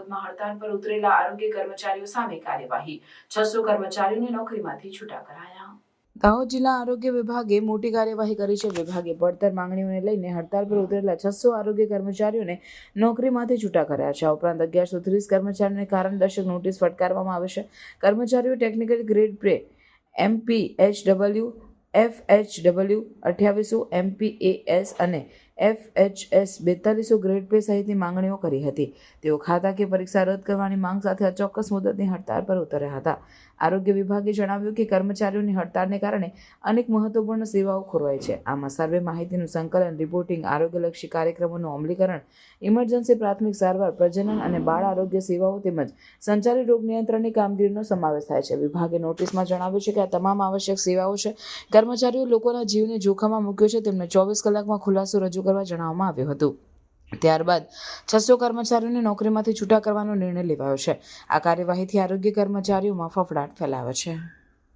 હડતાળ પર ઉતરેલા આરોગ્ય કર્મચારીઓ સામે કાર્યવાહી છસો કર્મચારીઓને નોકરીમાંથી છૂટા કરાયા દાહોદ જિલ્લા આરોગ્ય વિભાગે મોટી કાર્યવાહી કરી છે વિભાગે પડતર માંગણીઓને લઈને હડતાળ પર ઉતરેલા છસો આરોગ્ય કર્મચારીઓને નોકરીમાંથી છૂટા કર્યા છે આ ઉપરાંત અગિયારસો ત્રીસ કર્મચારીઓને કારણદર્શક નોટિસ ફટકારવામાં આવશે કર્મચારીઓ ટેકનિકલ ગ્રેડ પ્રે M P H W F H W અઠ્યાવીસો એમપીએએસ અને એફ એચ બેતાલીસો ગ્રેડ પે સહિતની માંગણીઓ કરી હતી. તેઓ ખાતાકીય પરીક્ષા રદ કરવાની માંગ સાથે અચોક્કસ મુદતની હડતાળ પર ઉતર્યા હતા. આરોગ્ય વિભાગે જણાવ્યું કે કર્મચારીઓની હડતાળને કારણે અનેક મહત્વપૂર્ણ સેવાઓ ખોરવાય છે. આમાં સર્વે માહિતીનું સંકલન રિપોર્ટિંગ આરોગ્યલક્ષી કાર્યક્રમોનું અમલીકરણ ઇમરજન્સી પ્રાથમિક સારવાર, પ્રજનન અને બાળ આરોગ્ય સેવાઓ તેમજ સંચારી રોગ નિયંત્રણની કામગીરીનો સમાવેશ થાય છે. વિભાગે નોટિસમાં જણાવ્યું છે કે આ તમામ આવશ્યક સેવાઓ છે. કર્મચારીઓ લોકોના જીવને જોખમમાં મૂક્યો છે. તેમને ચોવીસ કલાકમાં ખુલાસો રજૂ કરવા જણાવવામાં આવ્યું હતું. ત્યારબાદ છસો કર્મચારીઓને નોકરીમાંથી છૂટા કરવાનો નિર્ણય લેવાયો છે. આ કાર્યવાહીથી આરોગ્ય કર્મચારીઓમાં ફફડાટ ફેલાવે છે.